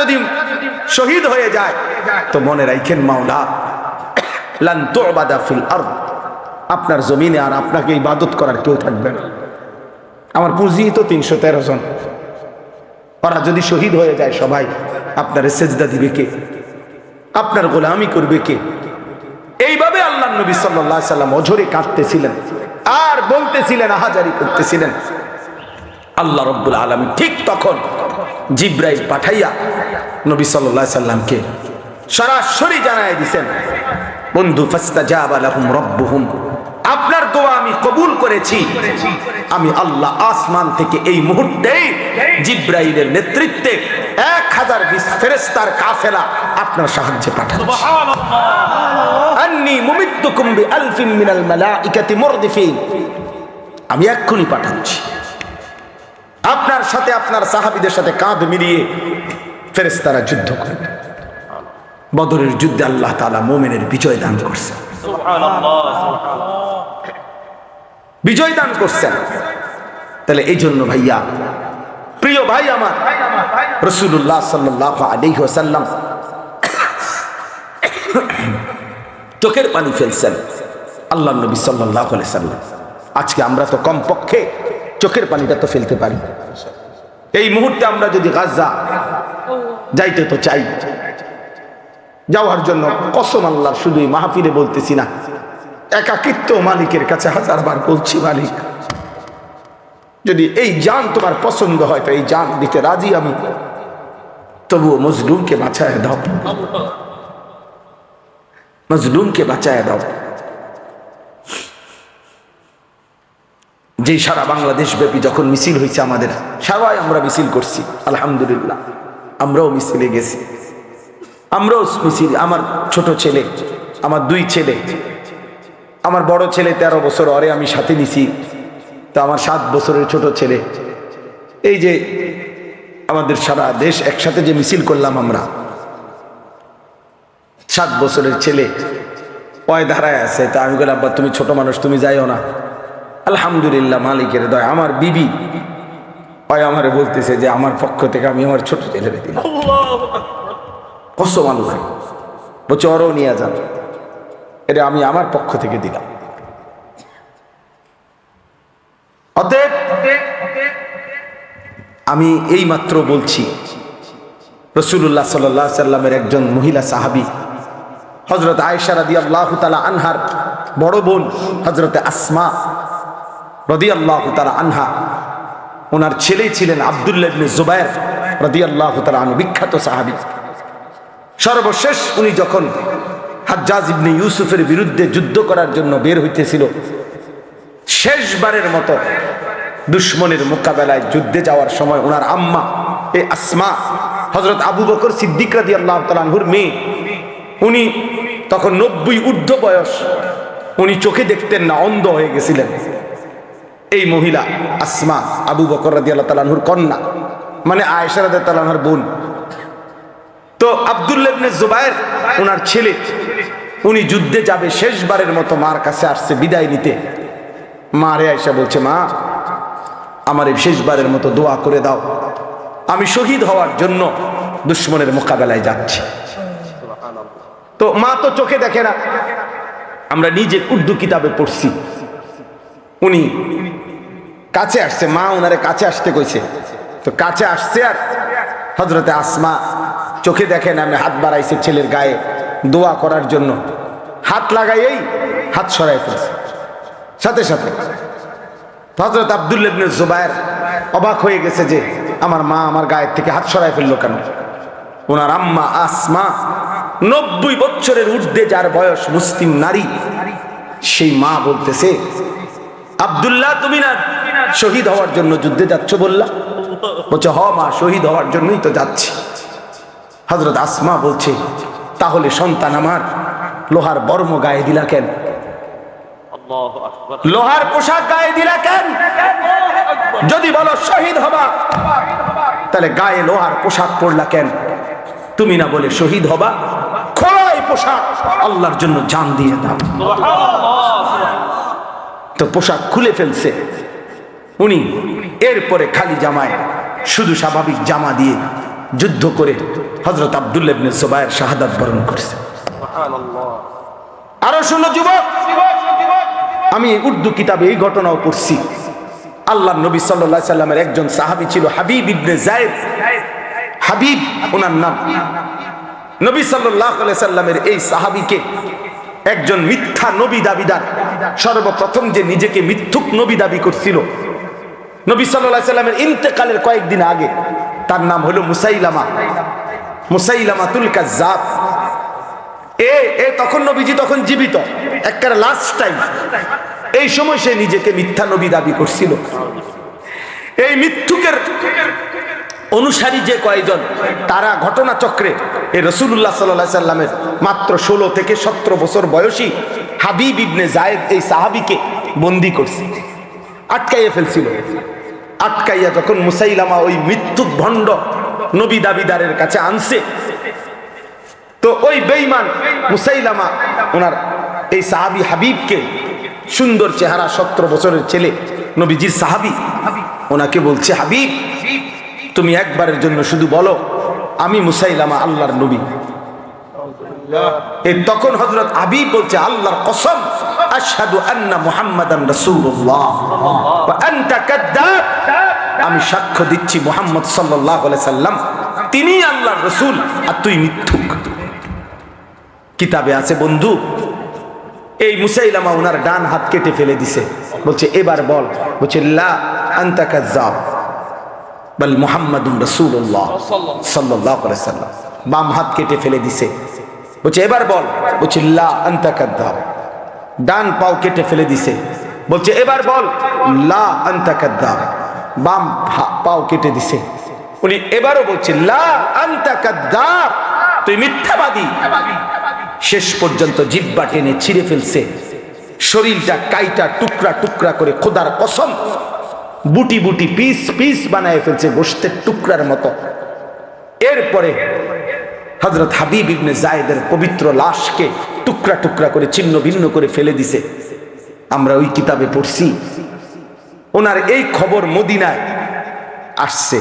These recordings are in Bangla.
যদি শহীদ হয়ে যায়, তো মনে রাখেন মাওলা, লান ফিল আরদ। আপনার জমিনে আর আপনাকে ইবাদত করার কেউ থাকবে না। আমার পুঁজি তো তিনশো তেরো জন। ওরা যদি শহীদ হয়ে যায় সবাই, আপনার সেজদা দিবে কে? আপনার গোলামি করবে কে? এইভাবে আল্লাহ নবী সাল্লাহ সাল্লাম অঝরে কাঁদতেছিলেন, আর বলতেছিলেন, আহাজারি করতেছিলেন। আল্লাহ রব্বুল আলমী ঠিক তখন জিব্রাইল পাঠাইয়া নবী সাল্লাহ সাল্লামকে সরাসরি জানাই দিছেন বন্ধু ফাস্তা জাবালাহুম রব্বুহুম। আপনার দোয়া আমি কবুল করেছি। আমি আল্লাহ আসমান থেকে এই মুহূর্তে জিব্রাইলের নেতৃত্বে এক হাজার বিশ ফেরেস্তার কাফেলা আপনার সাহায্যে পাঠাচ্ছি। আন্নি মুমিদ্দুকুম বিআলফিন মিনাল মালাইকাতি মুরদিফিন। আমি এক্ষুনি পাঠাচ্ছি। সাথে আপনার সাহাবীদের সাথে কাঁধ মিলিয়ে ফেরেশতারা যুদ্ধ করবে বদরের যুদ্ধে আল্লাহ তাআলা মোমেনের বিজয় দান করছেন। বিজয় দান করছেন। তাহলে এই জন্য ভাইয়া, প্রিয় ভাই আমার রসুল্লাহ সাল্লাহ আলাইহি ওয়াসাল্লাম চোখের পানি ফেলছেন আল্লাহ নবী সাল্লাহ সাল্লাম আজকে আমরা তো কমপক্ষে চোখের পানিটা তো ফেলতে পারি। এই মুহূর্তে আমরা যদি গাজা যাইতে তো চাই, যাওয়ার জন্য কসম আল্লাহ শুধুই মাহফিলে বলতেছি না, একাকিত্ব মালিকের কাছে হাজারবার বলছি, মালিক, যদি এই জান তোমার পছন্দ হয় তো এই জান দিতে রাজি আমি। তবুও মজলুমকে বাঁচায় দাও। মজলুমকে বাঁচায় দাও। যে সারা বাংলাদেশ ব্যাপী যখন মিছিল হয়েছে আমাদের, সবাই আমরা মিছিল করছি, আলহামদুলিল্লাহ। আমরাও মিছিলে গেছি। আমরাও মিছিল, আমার ছোট ছেলে, আমার দুই ছেলে, আমার বড় ছেলে তেরো বছর অরে আমি সাথে নিছি, তো আমার সাত বছরের ছোট ছেলে। এই যে আমাদের সারা দেশ একসাথে যে মিছিল করলাম আমরা, সাত বছরের ছেলে, ওই ধারায় আছে, তা আমি বলি, আব্বা, তুমি ছোট মানুষ, তুমি যাইও না। আলহামদুলিল্লাহ মালিকের দয় আমার বিবি। ওই আমারে বলতেছে যে আমার পক্ষ থেকে আমি আমার ছোট ছেলেরে দিলাম কসম আল্লাহ। বলছে ওরও নিয়ে যান। এটা আমি আমার পক্ষ থেকে দিলাম। অতএব আমি এই মাত্র বলছি রসুল্লাহ সাল্লাহ সাল্লামের একজন মহিলা সাহাবি হজরত আয়েশা রাদি আল্লাহ তালা আনহার বড় বোন হজরতে আসমা রদি আল্লাহ তালা আনহা। ওনার ছেলে ছিলেন আবদুল্লাহ ইবনে জুবায়ের রদি আল্লাহ তালা আনহু, বিখ্যাত সাহাবি। সর্বশেষ উনি যখন হাজ্জাজ ইবনে ইউসুফের বিরুদ্ধে যুদ্ধ করার জন্য বের হইতেছিল, শেষবারের মতো দুশ্মনের মোকাবেলায় যুদ্ধে যাওয়ার সময় ওনার আম্মা, এ আসমা হজরত আবু বকর সিদ্দিক রাদি আল্লাহ তালাহুর মেয়ে, উনি তখন নব্বই ঊর্ধ্ব বয়স, উনি চোখে দেখতেন না, অন্ধ হয়ে গেছিলেন। এই মহিলা, আসমা, আবু বকর আল্লাহ তালাহুর কন্যা মানে আয়েশা রাদি বোন। তো আবদুল্লাবনে জুবায়ের ওনার ছেলে, উনি যুদ্ধে যাবে, শেষবারের মতো মার কাছে আসছে বিদায় নিতে। মা রে আয়সা বলছে, মা, আমার এই শেষবারের মতো দোয়া করে দাও। আমি শহীদ হওয়ার জন্য দুশ্মনের মোকাবেলায় যাচ্ছি। তো মা তো চোখে দেখে না। আমরা নিজে উর্দু কিতাবে পড়ছি। উনি কাছে আসছে, মা ওনারে কাছে আসতে কইছে। তো কাছে আসছে আর হজরতে আসমা চোখে দেখেন আমি হাত বাড়াইছে ছেলের গায়ে দোয়া করার জন্য। হাত লাগাইয়েই হাত সরাই ফেলছে। সাথে সাথে হজরত আবদুল্লেবনে জুবায়ের অবাক হয়ে গেছে যে আমার মা আমার গায়ের থেকে হাত সরাই ফেলল কেন? ওনার আম্মা আসমা নব্বই বছরের ঊর্ধ্বে যার বয়স মুসলিম নারী, সেই মা বলতেছে, আবদুল্লাহ তুমি না শহীদ হওয়ার জন্য যুদ্ধে যাচ্ছ বললা? বলছে হ মা শহীদ হওয়ার জন্যই তো যাচ্ছি। হজরত আসমা বলছে তাহলে সন্তান আমার লোহার বর্ম গায়ে দিলা কেন? লোহার পোশাক গায়ে দিলা কেন? যদি বলো শহীদ হবা তাহলে গায়ে লোহার পোশাক পরলা কেন? তুমি না বলে শহীদ হবা খোলাই পোশাক আল্লাহর জন্য জান দিয়ে দাও। তো পোশাক খুলে ফেলছে। উনি এরপরে খালি জামায় শুধু স্বাভাবিক জামা দিয়ে যুদ্ধ করে হজরত আবদুল্লাহ ইবনে জুবায়ের শাহাদাত বরণ করেছে। আরও শুনো যুবক আমি উর্দু কিতাবে এই ঘটনাও পড়ছি। আল্লাহ নবী সাল্লাহ সাল্লামের একজন সাহাবি ছিল হাবিব ইবনে জায়েদ। হাবিব ওনার নাম। নবী সাল্লাহ সাল্লামের এই সাহাবিকে একজন মিথ্যা নবী দাবিদার সর্বপ্রথম যে নিজেকে মিথ্যুক নবী দাবি করছিল নবী সাল্লাহ সাল্লামের ইন্তেকালের কয়েকদিন আগে তার নাম হলো মুসাইলামা। মুসাইলামা তুলকা কাজ্জাব। এ এ তখন নবীজি তখন জীবিত। একটা লাস্ট টাইম এই সময় সে নিজেকে মিথ্যা নবী দাবি করছিল। এই মৃত্যুকের অনুসারী যে কয়জন, তারা ঘটনা চক্রে এই রসুল্লাহ সাল্লাহ সাল্লামের মাত্র ষোলো থেকে সতেরো বছর বয়সী হাবিব ইবনে জায়েদ এই সাহাবিকে বন্দি করছে। আটকাইয়া ফেলছিল। আটকাইয়া যখন মুসাইলামা ওই মৃত্যুক ভণ্ড নবী দাবিদারের কাছে আনছে, তো ওই বেইমান মুসাইলামা ওনার এই সাহাবি হাবিবকে, সুন্দর চেহারা সতেরো বছরের ছেলে, নবীজির সাহাবি, ওনাকে বলছে, হাবিব, তুমি একবারের জন্য শুধু বলো, আমি মুসাইলামা আল্লাহর নবী। তখন হজরত হাবিব বলছে, আল্লাহর কসম আশহাদু আন্না মুহাম্মাদান রাসূলুল্লাহ। ওয়া আনতা কাদ্দাব। আমি সাক্ষ্য দিচ্ছি মুহাম্মদ সাল্লাল্লাহু আলাইহি সাল্লাম। তিনি আল্লাহর রাসূল আর তুই মিথ্যুক। কিতাবে আছে বন্ধু এই মুসাইলামা ওনার ডান হাত কেটে ফেলে দিছে। বলছে এবার বল। বলছে লা আনতা কাজ্জাব বল মুহাম্মাদুন রাসূলুল্লাহ সাল্লাল্লাহু আলাইহি সাল্লাম। বাম হাত কেটে ফেলে দিছে। বলছে এবার বল। বলছে লা আনতা কাদ্দাব। ডান পাও কেটে ফেলে দিছে। বলছে, এবার বল, লা বাম পাও কেটে দিছে। উনি এবারও বলছে, লা তুই মিথ্যাবাদী। শেষ পর্যন্ত জিব্বা টেনে ছিঁড়ে ফেলছে। শরীরটা কাইটা টুকরা টুকরা করে খোদার কসম বুটি বুটি পিস পিস বানায় ফেলছে গোস্তের টুকরার মতো। এরপরে হজরত হাবিব ইবনে জায়েদের পবিত্র লাশকে টুকরা টুকরা করে, ছিন্ন ভিন্ন করে ফেলে দিছে। আমরা ওই কিতাবে পড়ছি, ওনার এই খবর মদিনায় আসছে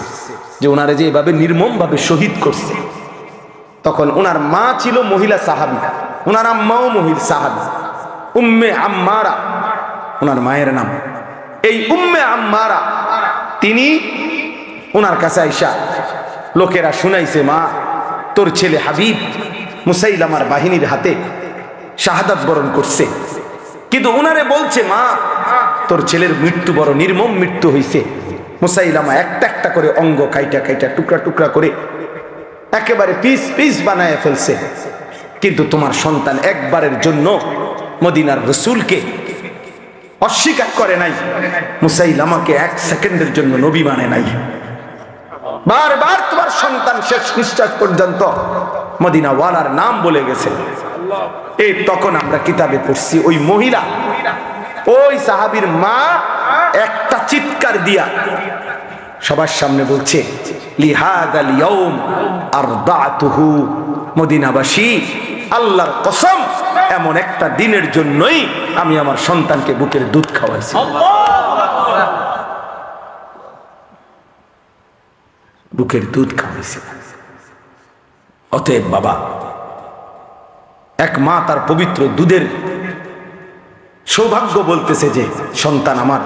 যে ওনারে যে এভাবে নির্মমভাবে শহীদ করছে। তখন ওনার মা ছিল মহিলা সাহাবি, ওনার আম্মাও মহিল সাহাবি, উম্মে আম্মারা, ওনার মায়ের নাম। এই উম্মে আম্মারা, তিনি ওনার কাছে আইসা, লোকেরা শুনাইছে মা, তোর ছেলে হাবিব মুসাইলামার বাহিনীর হাতে শাহাদাত বরণ করছে। কিন্তু উনারে বলছে, মা, তোর ছেলের মৃত্যু বড় নির্মম মৃত্যু হইছে। মুসাইলামা একটা একটা করে অঙ্গ কাইটা কাইটা টুকরা টুকরা করে একেবারে পিস পিস বানায় ফেলছে। কিন্তু তোমার সন্তান একবারের জন্য মদিনার রসুলকে অস্বীকার করে নাই। মুসাইল আমাকে এক সেকেন্ডের জন্য নবী মানে নাই। বারবার তোমার সন্তান শেষ নিঃশ্বাস পর্যন্ত মদিনা ওয়ালার নাম বলে গেছে। এই তখন আমরা কিতাবে পড়ছি, ওই মহিলা, ওই সাহাবীর মা একটা চিৎকার দিয়া সবার সামনে বলছে মদিনাবাসী, আল্লাহর কসম, এমন একটা দিনের জন্যই আমি আমার সন্তানকে বুকের দুধ খাওয়াইছি। বুকের দুধ খাওয়াইছি। অতএব বাবা এক মা তার পবিত্র দুধের সৌভাগ্য বলতেছে যে, সন্তান আমার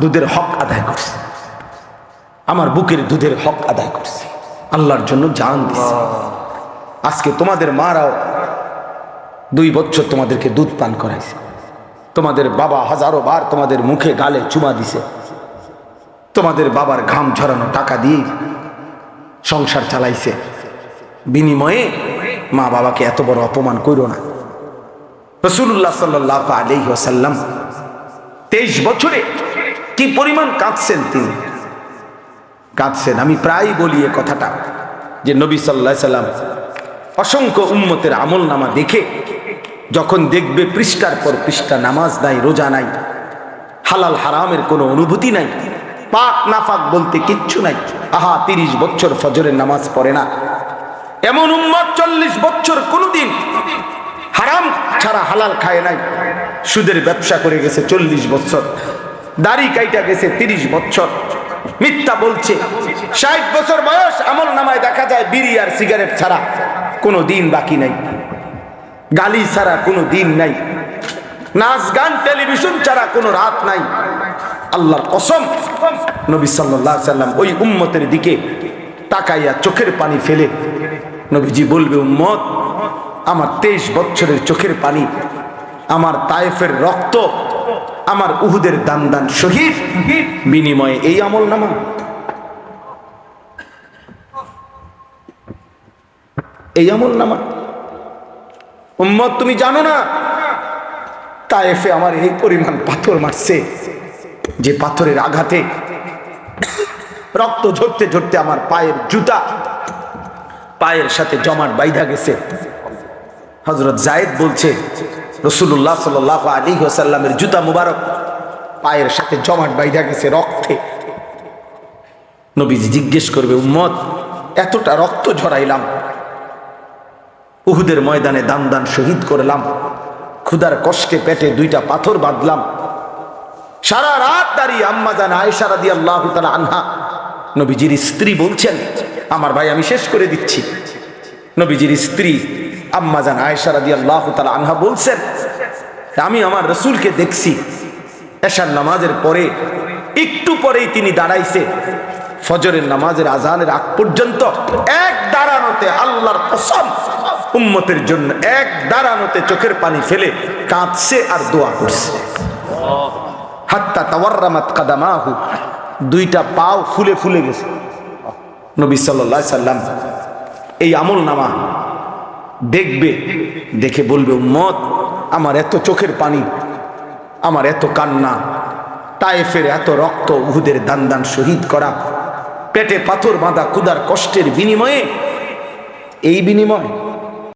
দুধের হক আদায় করছে। আমার বুকের দুধের হক আদায় করছে। আল্লাহর জন্য জান আজকে তোমাদের মারাও দুই বছর তোমাদেরকে দুধ পান করাইছে। তোমাদের বাবা হাজারো বার তোমাদের মুখে গালে চুমা দিছে। তোমাদের বাবার ঘাম ঝরানো টাকা দিয়ে সংসার চালাইছে। বিনিময়ে মা বাবাকে এত বড় অপমান করো না। রসুল্লাহ সাল্লাহ আলহি আসাল্লাম তেইশ বছরে কি পরিমাণ কাঁদছেন তিনি? কাঁদছেন, আমি প্রায় বলি এ কথাটা যে নবী সাল্লাহ সাল্লাম অসংখ্য উম্মতের আমল নামা দেখে যখন দেখবে পৃষ্ঠার পর পৃষ্ঠা নামাজ নাই, রোজা নাই, হালাল হারামের কোনো অনুভূতি নাই, পাক নাফাক বলতে কিচ্ছু নাই, আহা, তিরিশ বছর ফজরের নামাজ পড়ে না। এমন উম্মত চল্লিশ বছর কোনোদিন হারাম ছাড়া হালাল খায় নাই। সুদের ব্যবসা করে গেছে চল্লিশ বছর, দাড়ি কাইটা গেছে তিরিশ বছর। মিথ্যা বলছে। ষাট বছর বয়স আমল নামায় দেখা যায় বিড়ি আর সিগারেট ছাড়া কোনো দিন বাকি নাই। গালি ছাড়া কোনো দিন নাই। নাচ, গান, টেলিভিশন ছাড়া কোনো রাত নাই। আল্লাহর কসম, নবী সাল্লাম ওই উম্মতের দিকে তাকাইয়া চোখের পানি ফেলে নবীজি বলবে, উম্মত, আমার তেইশ বছরের চোখের পানি, আমার তায়েফের রক্ত, আমার উহুদের দান দান শহীদ, বিনিময়ে এই আমল নামা। এই আমল নামা। উম্মত, তুমি জানো না, তায়েফে আমার এই পরিমাণ পাথর মারছে, যে পাথরের আঘাতে রক্ত ঝরতে ঝরতে আমার পায়ের জুতা পায়ের সাথে জমাট বাইধা গেছে। হজরত জায়েদ বলছে রসুল্লাহ সাল আলী হোসাল্লামের জুতা মুবারক পায়ের সাথে জমাট বাইধা গেছে রক্তে। নবীজি জিজ্ঞেস করবে, উম্মত, এতটা রক্ত ঝরাইলাম, উহুদের ময়দানে দান দান শহীদ করলাম ক্ষুদার কষ্টে পেটে দুইটা পাথর বাঁধলাম, সারা রাত দাঁড়িয়ে আম্মা জান আয়েশা রাদি আল্লাহ আনহা নবীজির স্ত্রী বলছেন, আমার ভাই, আমি শেষ করে দিচ্ছি। নবীজির স্ত্রী আম্মা জান আয়েশা রাদি আল্লাহ আনহা বলছেন, আমি আমার রসুলকে দেখছি। এশার নামাজের পরে, একটু পরেই তিনি দাঁড়াইছে। ফজরের নামাজের আজানের আগ পর্যন্ত এক দাঁড়ানোতে আল্লাহর কসম, উম্মতের জন্য এক দাঁড়ানোতে চোখের পানি ফেলে কাঁদছে আর দোয়া করছে। হাত্তা তাওয়ার্রামাত কাদামাহু। দুইটা পাও ফুলে ফুলে গেছে। নবী সাল্লাহ সাল্লাম এই আমল নামা দেখবে, দেখে বলবে, উম্মত, আমার এত চোখের পানি, আমার এত কান্না, তায়েফের এত রক্ত, উহুদের দান দান শহীদ করা, পেটে পাথর বাঁধা ক্ষুদার কষ্টের বিনিময়ে, এই বিনিময়